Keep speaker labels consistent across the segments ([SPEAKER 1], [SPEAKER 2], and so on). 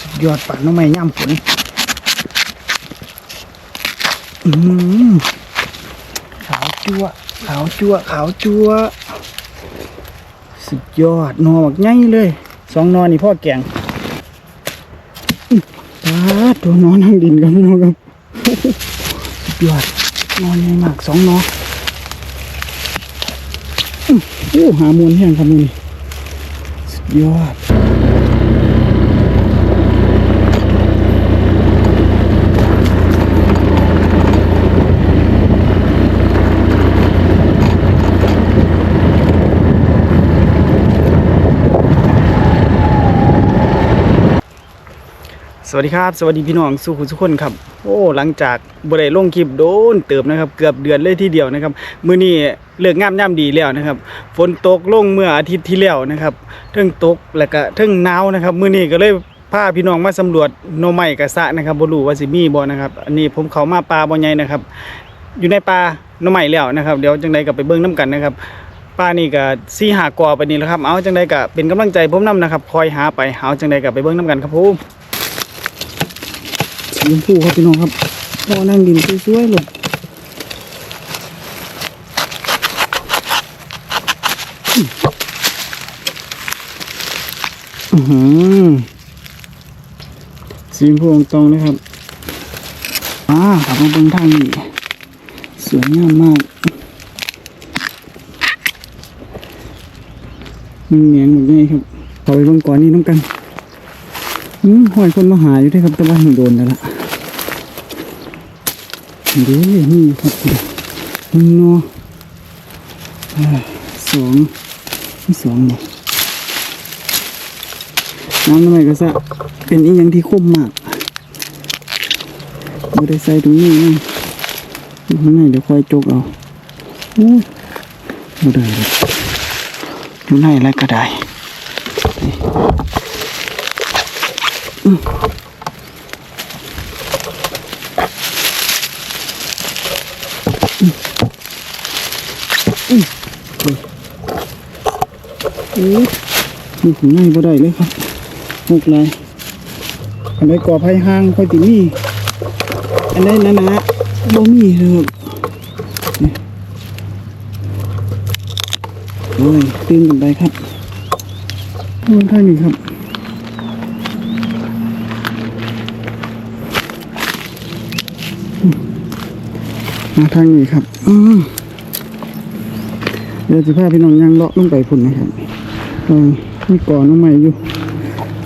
[SPEAKER 1] สุดยอดป่าน้องไม้ย่ำฝนอือหือขาวจั่วขาวจั่วขาวจั่วสุดยอดนอบักใหญ่เลย สองนอนนี่พ่อแกงตาดตัวนอนนั่งดินกันพี่น้องครับสุดยอดนอนใหญ่มากสองนออื้อโอ้หามวลแห้งครับนี่ ยอดสวัสดีครับ สวัสดีพี่น้องสุขุทุกคนครับ อ้ หลังจากบริลงคลิปโดนเติมนะครับ เกือบเดือนเลยทีเดียวนะครับ มื้อนี้เลือกงามย่ำดีแล้วนะครับ ฝนตกลงเมื่ออาทิตย์ที่แล้วนะครับเทิงตกแล้วก็เทิงหนาวนะครับ มื้อนี้ก็เลยพาพี่น้องมาสำรวจหน่อไม้กระสะนะครับบรูวาสิมีบ่นะครับ อันนี้ผมเขามาป่าบ่ใหญ่นะครับ อยู่ในป่าหน่อไม้แล้วนะครับ เดี๋ยวจังใดก็ไปเบิ่งน้กันนะครับป้านี่ก็สี่หากอไปนี่แล้วครับ เอาจังใดก็เป็นกำลังใจผมนํนะครับ คอยหาไป เอาจังใดก็ไปเบิ่งน้กันครับผม สีชมพูครับพี่น้องครับพอนั่งดินสวยๆเลยอือหือสีชมพูตรงๆนะครับอ่าขับมาบิ่งทางนี้สวยงามมากมันเหนียงหมดเลยครับขอไปเบิ่งก่อนนี่น้ำกัน อืมหอยคนมาหาอยู่ด้วยครับแต่ว่าเห็นโดนแล้วล่ะเดี๋ยวนี่ครับหนึ่งนอสองนี่สองเนี่ยน้ำทำไมก็ซะเป็นอีหยังที่คมมากไม่ได้ใส่ตรงนี้นี่ข้างในเดี๋ยวคอยจกเอาโอ้ยไม่ได้เลยอยู่ในแล้วก็ได้ โอ้ยมีถึงง่ายบ่ได้เลยครับมุกลยอันใดก่อไผ่ห้างค่อยติมีอันใดนะนะบ่มีเลยครับโอ้ยตื่นกันไปครับโอ้ท่างนี้ครับ มาทางนี้ครับ อืมเดี๋ยวจะพาพี่น้องย่างเลาะลงไปพุ่นนะครับเออมีก่อน้องใหม่อยู่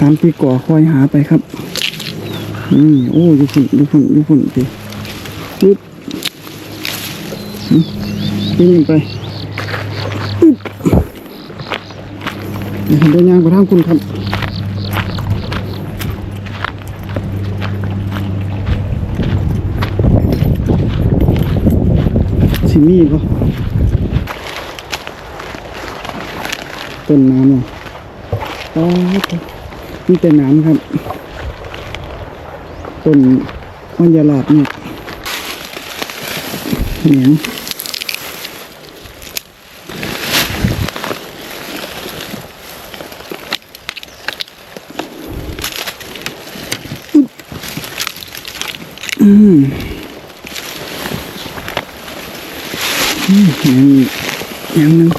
[SPEAKER 1] ตามที่ก่อคอยหาไปครับ อืมโอ้อยู่พุ่นอยู่พุ่นอยู่พุ่นสิปึ๊บอืมปีนไปปึ๊บเดี๋ยวเดินย่างไปทางคุณครับ สิมีปะต้นน้ำอะอ๋อมีแต่น้ำครับ ต้นมันยาลาดเนี่ยเหนียงอืม อืม ยังอีกยังหนึง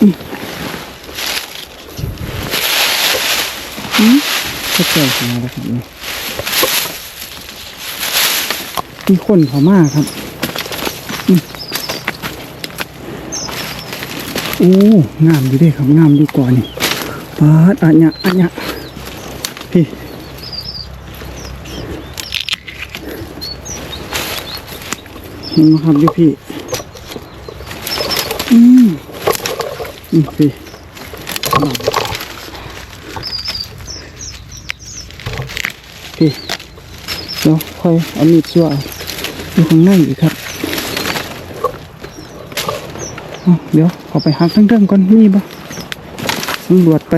[SPEAKER 1] อืมอืมก็เจอมาแล้วครับนี่มีคนเขามากครับอืมโอ้งามดีเด้ครับงามดีกว่านี่ปาดอันเนี้ยอันเนี้ยพี่ เห็นไหมครับยูพี่ อืมอืมพี่พี่เดี๋ยวค่อยเอามีดชั่วอาอยู่ข้างในอีกครับเดี๋ยวขอไปหักทั้งเรื่องก่อนมีบ่ตำรวจไป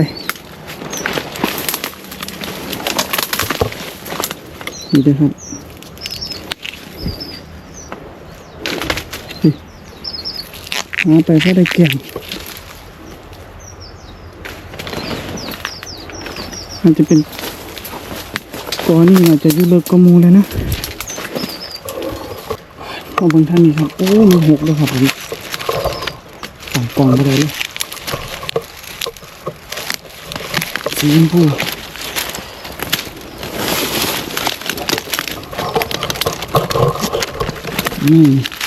[SPEAKER 1] นี่เด้อครับ เอาไปก็ได้เกี่ยงมันจะเป็นตัวนี้อาจจะยูเลิกกมูเลยนะเอาบางท่านนี่ครับ โอ้มันหกเลยครับผมสองกองไปเลยเลยสีชมพูนี่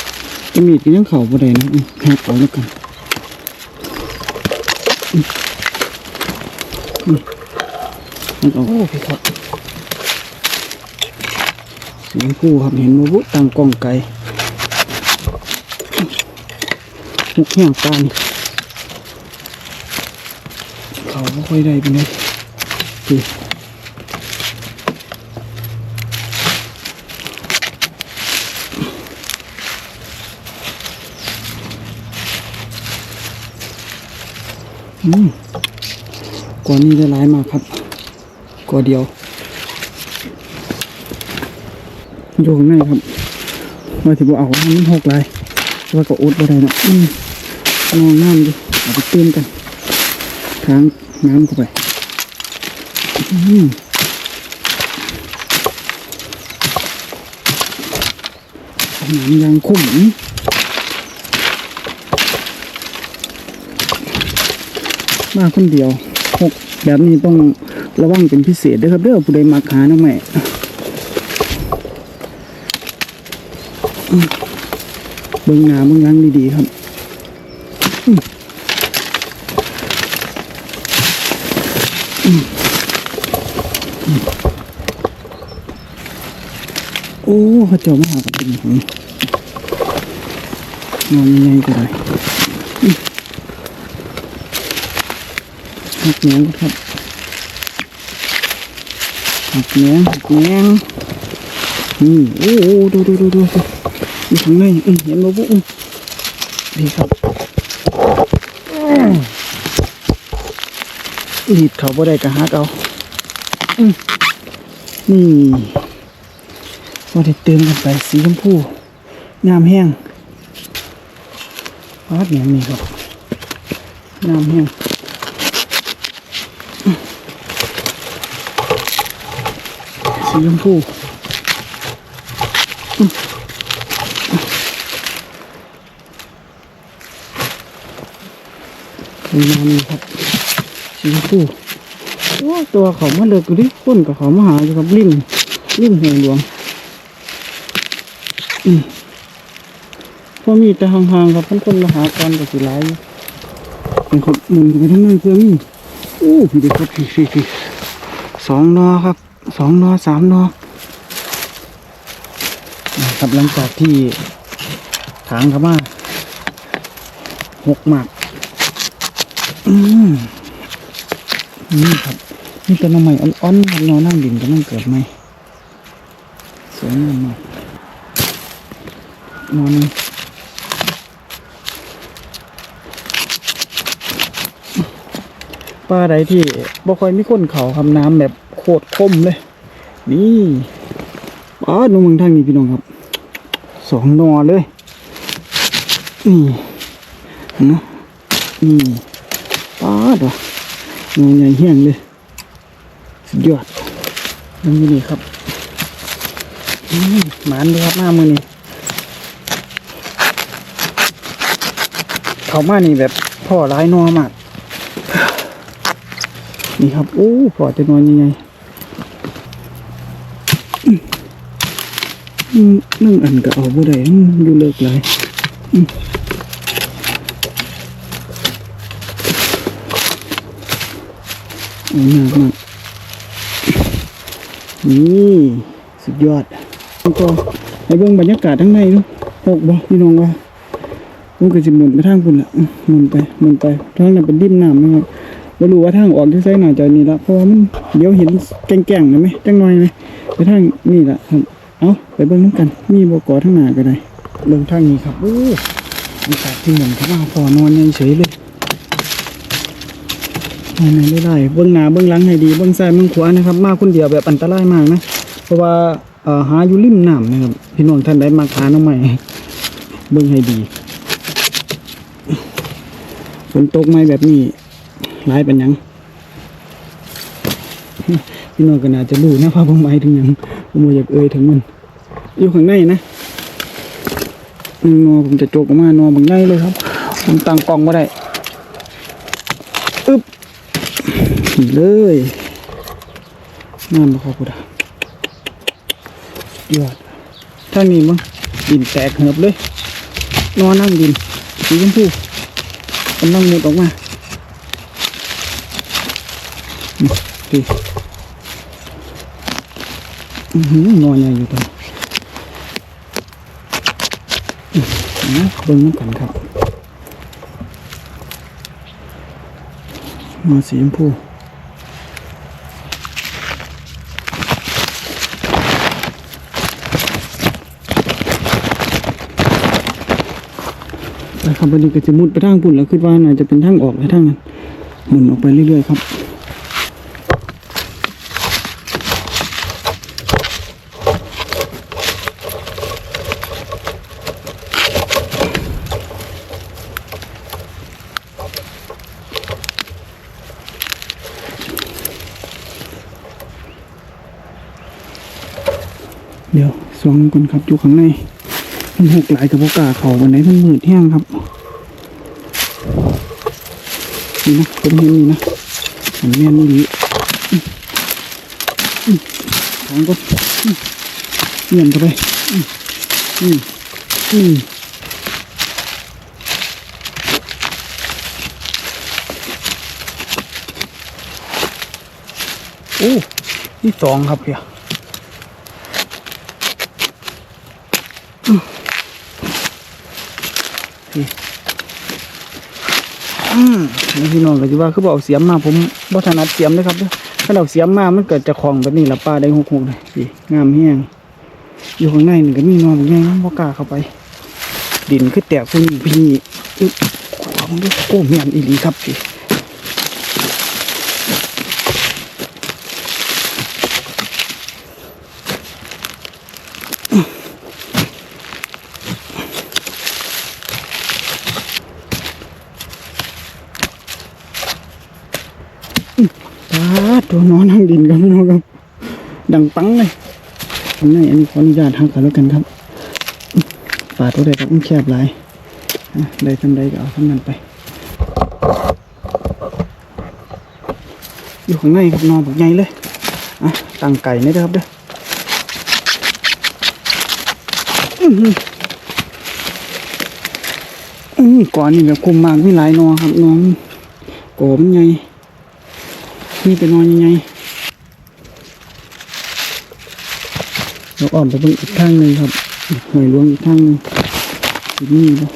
[SPEAKER 1] จะมีดก็ยังเข่าบ่ได้นะหักเอาแล้วกันมันโอ้พี่ครับสีชมพูครับเห็นมาบุตังกล้องไกลมุกแห้งปานเขาไม่ค่อยได้ไปเลยพี่อื ก่อนนี้ได้ร้ายมากครับก็เดียวโยงง่ายครับว่าที่บ่เอามันหกลายว่าก็อุดบ่ได้เนาะอืมนอนน้ำดิเอาไปตื้มกันทางน้ำเข้าไปอืมน้ำยางคุ้ม มาคนเดียวหกแบบนี้ต้องระวังเป็นพิเศษด้อครับเด้อผู้ใดมาหาน้องใหม่เบิ่งหน้าเบิ่งหลังดีๆครับโอ้เขาเจ้ามาหากับเป็นของนอนยังไงก็ได้อืม หักแหนงครับหักแหนงหักแหนงอืมโอ้โอ้ดูดูดูดูดูอยู่ข้างในอืมเห็นบ่บุอืมดีครับอืมรีบเขาบ่ได้กะฮักเอาอืมนี่ว่าได้เติมกันไปสีชมพูงามแห้งวาดแหนงนี่ครับงามแห้ง สีชมพูอืมมีน้ำนี่ครับสีชมพูโอ้ตัวเขามาเลิกอยู่ดิคนกับเขามาหาอยู่ครับริ่มริ่มห่งหลวงอืมพอมีแต่ห่างๆครับเพิ่นคนมาหากันกับสิหลายเป็นคนหมุนไปทั้งนั้นเพื่อมีโอ้พี่เด็กครับพี่พี่พี่สองนอครับ สองนอสามนอนะครับหลังจากที่ถางเขามาหกหมากอืมนี่ครับนี่ต้นน้ำใหม่อ่อนๆครับนอนั่งดินกำลังเกิดใหม่สวยงามมากนอนปลาใดที่บ่ค่อยมีคนเขาคำน้ำแบบ คตรคมเลย นี่ป้าดูมึงทางนี้พี่น้องครับ สองนอเลย นี่นะนี่ป้าดว่ะนอใหญ่เฮี้ยงเลย สุดยอดนั่นี่ครับอืมหมานเลยครับมามือนี้เขามานี่แบบพ่อร้ายนอมาก นี่ครับ โอ้พ่อจะนอนยังไง อืม นึ่งอันก็เอาบ่ได้อืมอยู่เลิกเลยอืมเอามากมากนี่สุดยอดแล้วก็ให้เบิ่งบรรยากาศทั้งในดูหกบ่พี่น้องว่าผมก็จะหมุนไปทางคุณละอืมหมุนไปหมุนไปทางนั้นเป็นริมน้ำนะครับไม่รู้ว่าทางออกที่ไซน่าจะนี่ละเพราะว่ามันเดี๋ยวเห็นแก่งๆนะไหมจังหน่อยไหมไปทางนี่ละครับ เอาไปเบิ่งน้ำกัน มีบกอทั้งหน้าก็ได้เบิ่งทางนี้ครับโอ้อากาศที่เหมือนเขาว่าพอนอนยังเฉยเลยนอนไม่ได้เบิ่งหน้าเบิ่งหลังให้ดีเบิ่งซ้ายเบิ่งขวานะครับ มาคนเดียวแบบอันตรายมากนะ เพราะว่าเอ่อหาอยู่ริมน้ำนะครับพี่น้องท่านใดมาหาน้องใหม่เบิ่งให้ดีฝนตกไหมแบบนี้หลายเป็นหยังพี่น้องก็น่าจะรู้นะว่าผมหมายถึงหยังผมบ่อยากเอ่ยถึงมัน อยู่ข้างในนะหนึ่งนอผมจะโจกออกมานอบางใหญ่เลยครับ ผมตั้งกล้องมาได้อึ๊บหีเลยงามบ่ครับพุทธยอดถ้านี้มั้งดินแตกเหือบเลย นอนนั่งดินสีชมพูกำลังมุดออกมาดีอือหือนอนใหญ่อยู่ตรงนี้นะ เบิ้งกันครับนอนสีชมพูนะครับวันนี้ก็จะมุดไปทางปุ่นแล้วคิดว่าน่าจะเป็นทางออกไปทางนั้นหมุนออกไปเรื่อยๆครับ เดี๋ยวสอง คนครับอยู่ข้างในมันหกหลายกับโอกล้าเขาวันไหนมันมืดแห้งครับนี่นะผมเห็นนี่นะผมแม่นนี่ดีอื้ออื้อทางก็อื้อเงียบไปอื้ออื้ออื้อโอ้ที่สองครับเพีย อืมนี่พี่น้องก็จะว่าคือบอกเอาเสียมมาผมบ่ถนัดเสียมเลยครับถ้าเราเสียมมามันเกิดจะคลองแบบนี้ละป้าได้หกหกเลยสีงามแห้งอยู่ข้างในนี่ก็มีนอนง่ายบ่กล้าเข้าไป ดินคือแตกพุ่นพี่นี่อึ๊บขวางด้วยโอ้เมียนอีดีครับพี่ตาด ตัวนอนทางดินครับพี่น้องครับ ดังปังเลยข้างในอันนี้ขออนุญาตทางกันแล้วกันครับปาดตัวใดครับมันแคบหลายได้ทำใดก็เอาทำนั้นไป อยู่ข้างในครับนอนแบบใหญ่เลยอะตั้งไก่นี่เด้อครับเด้อก่อนนี่แบบคุมมากมีหลายนอครับนอนโกมนใหญ่มีแต่นอนใหญ่ๆเราอ้อมไปเบิ่งอีกข้างหนึ่งครับหอยหลวงอีกข้างนึงอีกนี่บ่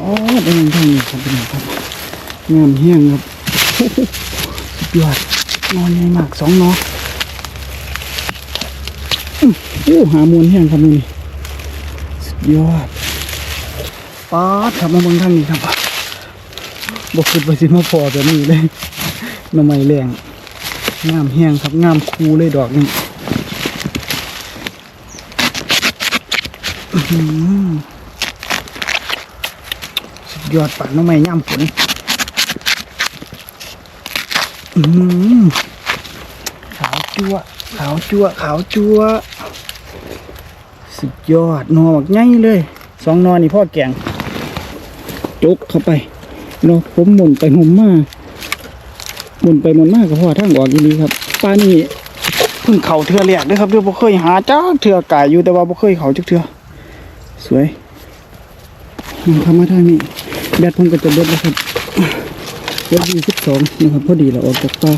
[SPEAKER 1] อ๋อได้ยังทางนี้ครับพี่น้องครับงามแห้งครับสุดยอดนอนใหญ่มากสองนออื้อโอ้หามวนแห้งครับนี่สุดยอด ป๊าดครับมาเบิ่งทางนี้ครับบอกคิดว่าสิมาพอแบบนี้เลยน้ำไม้แรงงามแห้งครับงามคูเลยดอกนี่สุดยอดปาน้ำไม้ย่ำฝนอือหือขาวจั่วขาวจั่วขาวจั่วสุดยอดหนอบักใหญ่เลยสองนอนี่พ่อแกง จกเข้าไปเนาะผมหมุนไปหมุนมาหมุนไปหมุนมากกับพ่อทางออกอีนีครับป้านี่เพิ่งเข่าเทือแรกเด้อครับเด้อบ่เคยหาจ้าเทือกายอยู่แต่ว่าบ่เคยเข่าจักเทือสวยมันทำมาทางนี้แบตผมก็จะเบิดแล้วครับเบิดยี่สิบสองนะครับพอดีเราออกจากป่า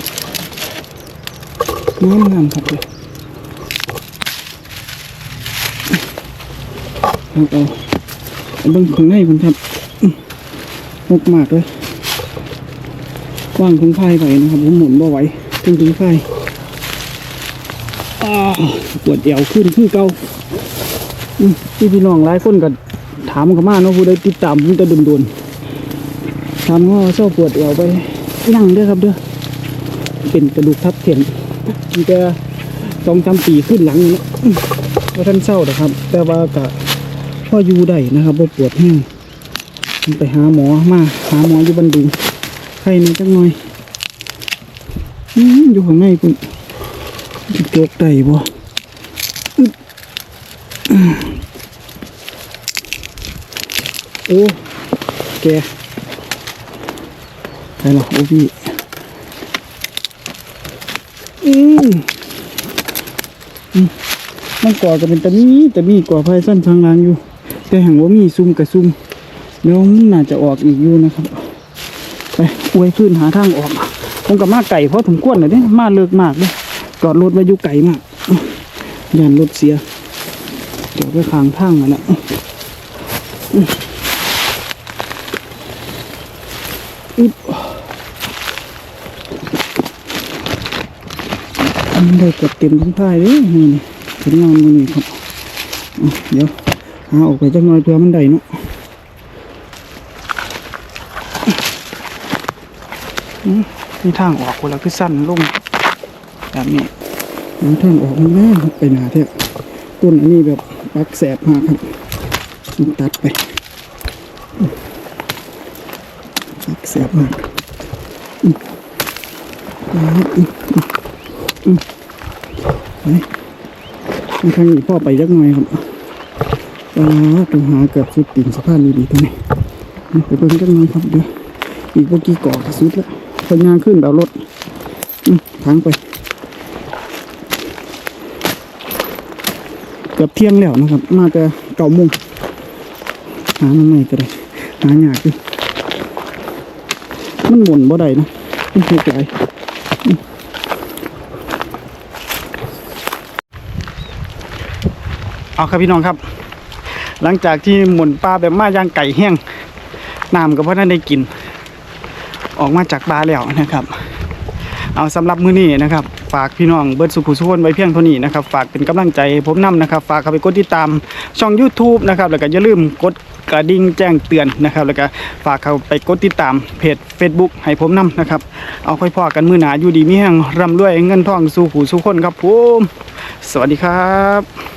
[SPEAKER 1] งามงามๆครับเลยเอาเอาเอบิ่งข้างในมันครับ อื้อหกมากเลยกว้างถึงไฟไปนะครับผมหมุนบ่ไหวถึงถึงไฟอ้าวปวดเอวขึ้นคือเก่าพี่พี่น้องหลายคนก็ถามกันมาเนาะผู้ใดติดตามผมจะโดนๆถามว่าเศร้าปวดเอวไปยั่งเด้อครับเด้อเป็นกระดูกทับเส้นมันจะสองสามปีขึ้นหลังนี่เนาะอืมว่าท่านเศร้านะครับ แต่ว่าก็พ่ออยู่ได้นะครับบ่าปวดแห้ง ไปหาหมอมา หาหมออยู่บันดุงใครนี่จังหน่อยอืมอยู่ข้างในคุณจิโจกได้บ่อึ๊บอืมโอ้แกไปหรอโอ้พี่อืมอืมมันก่อก็เป็นตะมีตะมีก่อไฟสั้นทางลางอยู่ แต่แห่งว่ามีซุ่มกับซุ่ม เดี๋ยวน่าจะออกอีกอยู่นะครับ ไปอวยขึ้นหาทางออกผมกับมาไก่เพราะถึงก้วนเลยเด้มาเลิกมากเลยจอดรถไว้อยู่ไก่มากยานรถเสียจอดไว้ข้างทางนั่นแหละอึ๊บอันนี้ได้เกือบเต็มทั้งท้ายเลยนี่นี่เป็นงานมือนี่ครับอะเดี๋ยวหาออกไปจักหน่อยเพื่อมันได้เนาะ มีทางออกคนละคือสั้นลงแบบนี้มีทางออกมันแม่ไปหนาเท่าต้นอันนี้แบบปักแสบมากครับตัดไปปักแสบมากอืมอืมอืมอืมไปมางนี้พ่อไปยักหน่อยครับอ่าต้องหาเกือบสุดติ่งสะพานดีๆตรงนี้ไปเบิ่งจักหน่อยครับเดี๋ยวอีกเมื่อกี้ก่อสุดแล้ว คนงานขึ้นแบบรถทางไปเกือบเที่ยงแล้วนะครับ มาแต่เก่าโมงหามันไม่ก็ได้หายากดิมันหมุนบ่ได้นะมันเสียใจเอาครับพี่น้องครับ หลังจากที่หมุนปลาแบบมาย่างไก่แห้งน้ำก็เพราะนั้นได้กิน ออกมาจากบาแล้วนะครับ เอาสำหรับมื้อนี้นะครับ ฝากพี่น้องเบิร์ดสุขุสุขคนไว้เพียงเท่านี้นะครับ ฝากเป็นกำลังใจผมนํนะครับ ฝากเข้าไปกดติดตามช่อง YouTube นะครับแล้วก็อย่าลืมกดกระดิ่งแจ้งเตือนนะครับ แล้วก็ฝากเข้าไปกดติดตามเพจ Facebook ให้ผมนํนะครับ เอาค่อยพอกันมื้อหนาอยู่ดีมีแห่งร่ำรวยเงินทองสู่หูสู่คนครับผมสวัสดีครับ